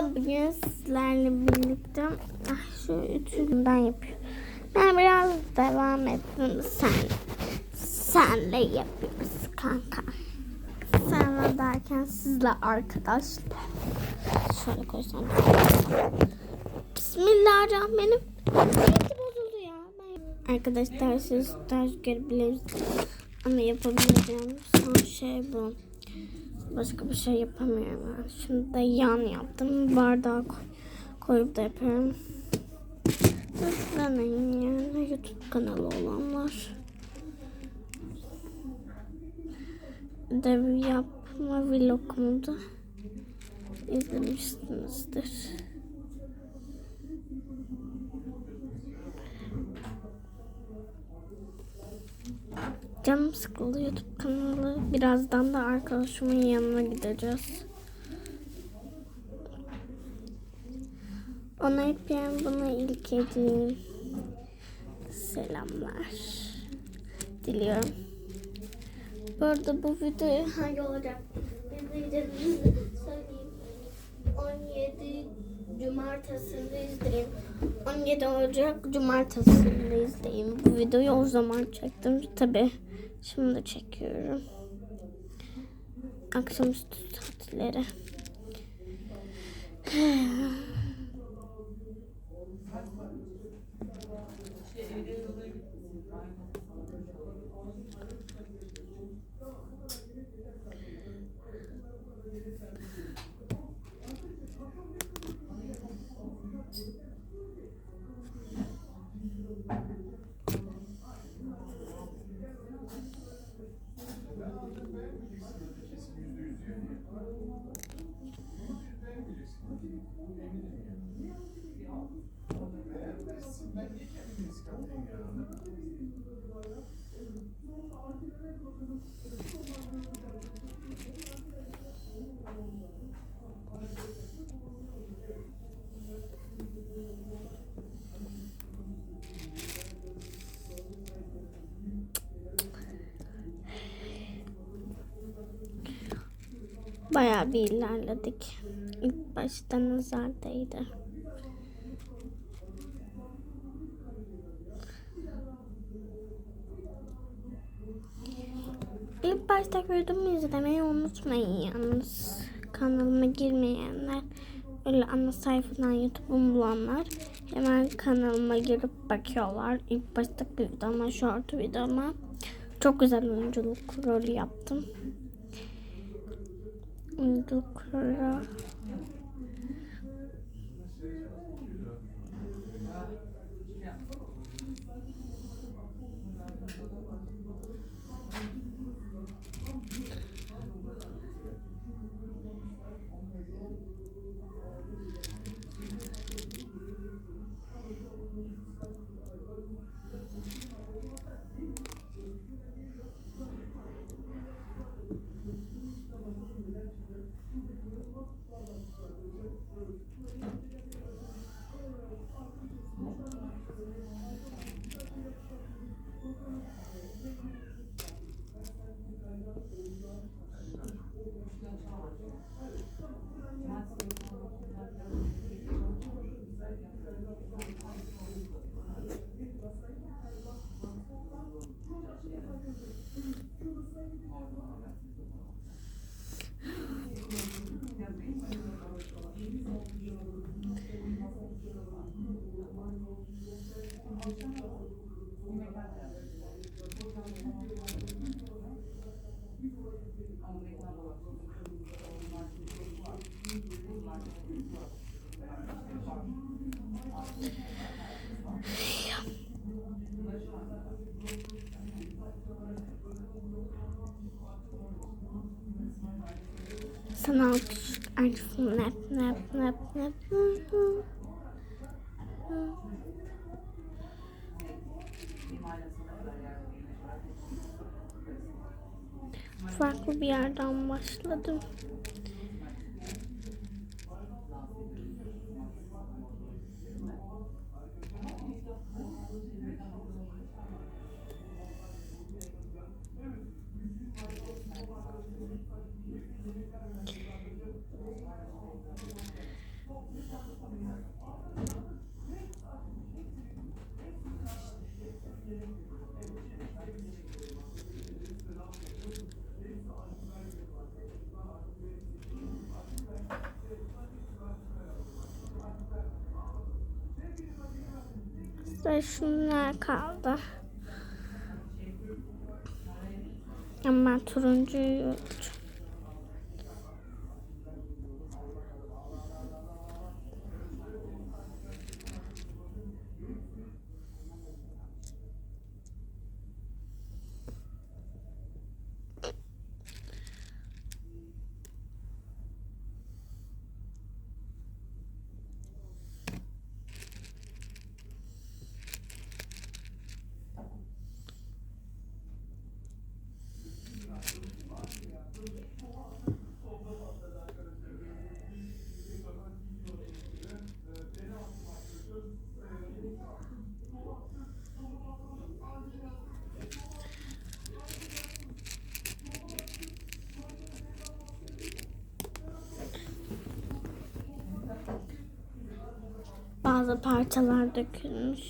Bugün sizlerle birlikte ah, şu ütüden yapıyorum. Ben biraz devam ettim. Sen senle yapıyoruz kanka. Senle derken sizle arkadaşlar. Şöyle koysam. Bismillahirrahmanirrahim. Rengi bozuldu ya. Ben... Arkadaşlar siz ters görebilirsiniz. Ama yapabileceğim son şey bu. Başka bir şey yapamıyorum. ben. Şimdi de yan yaptım. Bardağa ko- koyup da yapıyorum. Tıklanın yani YouTube kanalı olanlar. Ödev yapma vlogumu da izlemişsinizdir. Canım sıkıldı YouTube kanalı. Birazdan da arkadaşımın yanına gideceğiz. Ona yapıyorum buna ilk edeyim. Selamlar. Diliyorum. Bu arada bu video hangi olacak? İzleyicilerinize söyleyeyim. 17 Cumartesi'nde izleyin. 17 Ocak Cumartesi'nde izleyin. Bu videoyu o zaman çektim. Tabi şimdi çekiyorum. Akşamüstü saatleri. Bayağı bir ilerledik. İlk başta nazardaydı. İlk başta videomu izlemeyi unutmayın yalnız. Kanalıma girmeyenler, öyle ana sayfadan YouTube'umu bulanlar hemen kanalıma girip bakıyorlar. İlk baştaki videoma, short videoma çok güzel oyunculuk rolü yaptım. Oyunculuk rolü. Sana alkış Arif'in nap nap nap nap. Farklı bir yerden başladım. Size şunlar kaldı. Ama turuncuyu Bazı parçalar dökülmüş.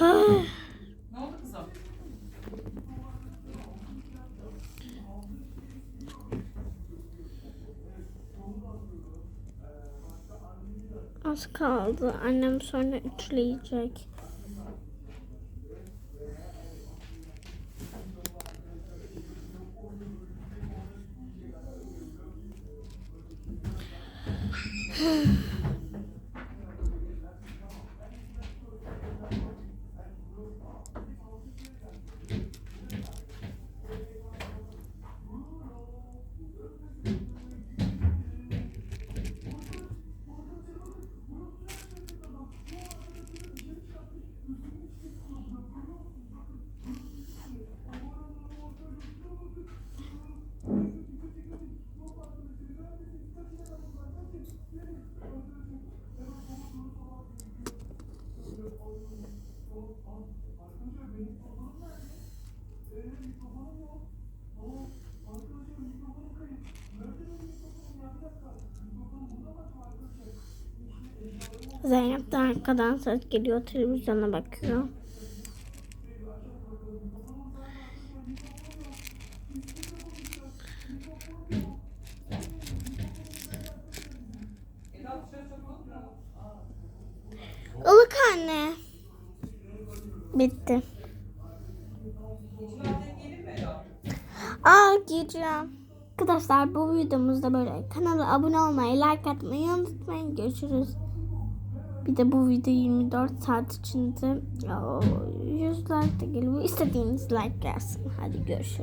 Ne kaldı. Annem sonra üçleyecek. Zeynep de arkadan ses geliyor. Televizyona bakıyor. Ilık anne. Bitti. Aa giyeceğim. Arkadaşlar bu videomuzda böyle kanala abone olmayı, like atmayı unutmayın. Görüşürüz. Bir de bu video 24 saat içinde o, 100 like de geliyor. İstediğiniz like gelsin. Hadi görüşürüz.